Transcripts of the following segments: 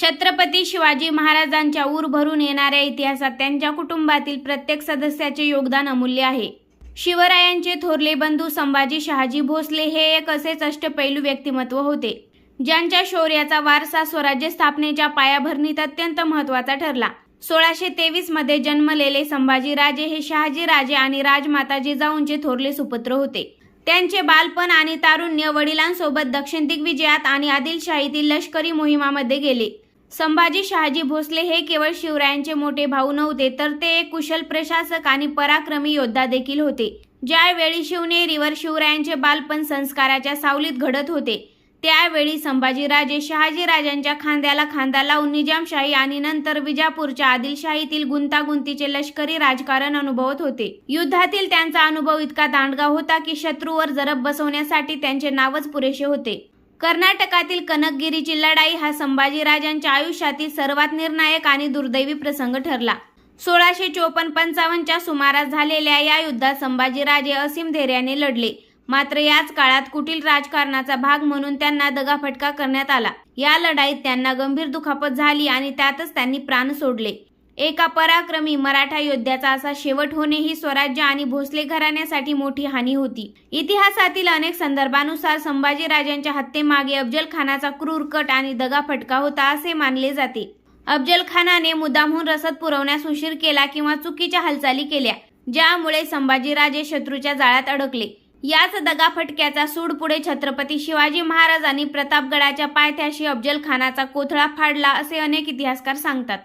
छत्रपती शिवाजी महाराजांच्या ऊर भरून येणाऱ्या इतिहासात त्यांच्या कुटुंबातील प्रत्येक सदस्याचे योगदान अमूल्य आहे. शिवरायांचे थोरले बंधू संभाजी शहाजी भोसले हे एक असेच अष्टपैलू व्यक्तिमत्व होते. ज्यांच्या शौर्याचा वारसा स्वराज्य स्थापनेच्या पायाभरणीत अत्यंत महत्त्वाचा ठरला. सोळाशे तेवीसमध्ये जन्मलेले संभाजीराजे हे शहाजी राजे आणि राजमाता जिजाऊंचे थोरले सुपुत्र होते. त्यांचे बालपण आणि तारुण्य वडिलांसोबत दक्षिण दिग्विजयात आणि आदिलशाहीतील लष्करी मोहिमामध्ये गेले. संभाजी शहाजी भोसले हे केवळ शिवरायांचे मोठे भाऊ नव्हते तर ते एक कुशल प्रशासक आणि पराक्रमी योद्धा देखील होते. ज्यावेळी शिवनेरीवर शिवरायांचे बालपण संस्काराच्या सावलीत घडत होते त्यावेळी संभाजीराजे शहाजीराजांच्या खांद्याला खांदा लावून निजामशाही आणि नंतर विजापूरच्या आदिलशाहीतील गुंतागुंतीचे लष्करी राजकारण अनुभवत होते. युद्धातील त्यांचा अनुभव इतका दांडगा होता की शत्रूवर जरब बसवण्यासाठी त्यांचे नावच पुरेसे होते. कर्नाटकातील कनकगिरीची लढाई हा संभाजीराजांच्या आयुष्यातील सर्वात निर्णायक आणि दुर्दैवी प्रसंग ठरला. सोळाशे चोपन्न पंचावन्नच्या सुमारास झालेल्या या युद्धात संभाजीराजे असीम धैर्याने लढले. मात्र याच काळात कुटील राजकारणाचा भाग म्हणून त्यांना दगाफटका करण्यात आला. या लढाईत त्यांना गंभीर दुखापत झाली आणि त्यातच त्यांनी प्राण सोडले. एका पराक्रमी मराठा योद्ध्याचा असा शेवट होणे ही स्वराज्य आणि भोसले घराण्यासाठी मोठी हानी होती. इतिहासातील अनेक संदर्भानुसार संभाजीराजांच्या हत्येमागे अफजल खानाचा क्रूर कट आणि दगाफटका होता असे मानले जाते. अफजल खानाने मुद्दामहून रसद पुरवण्यास उशीर केला किंवा चुकीच्या हालचाली केल्या ज्यामुळे संभाजीराजे शत्रूच्या जाळ्यात अडकले. याच दगाफटक्याचा सूड पुढे छत्रपती शिवाजी महाराजांनी प्रतापगडाच्या पायथ्याशी अफजल खानाचा कोथळा फाडला असे अनेक इतिहासकार सांगतात.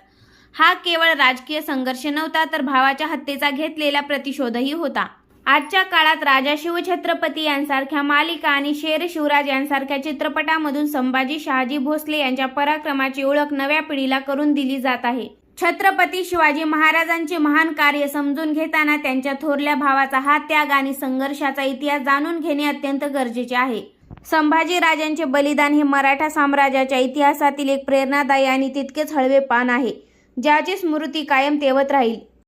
हा केवळ राजकीय संघर्ष नव्हता तर भावाच्या हत्येचा घेतलेला प्रतिशोधही होता. आजच्या काळात राजा शिवछत्रपती यांसारख्या मालिका आणि शेर शिवराज यांसारख्या चित्रपटामधून संभाजी शहाजी भोसले यांच्या पराक्रमाची ओळख नव्या पिढीला करून दिली जात आहे. छत्रपती शिवाजी महाराजांचे महान कार्य समजून घेताना त्यांच्या थोरल्या भावाचा हा त्याग आणि संघर्षाचा इतिहास जाणून घेणे अत्यंत गरजेचे आहे. संभाजी राजांचे बलिदान हे मराठा साम्राज्याच्या इतिहासातील एक प्रेरणादायी आणि तितकेच हळवे पान आहे. ज्याची स्मृती कायम तेवत राहील.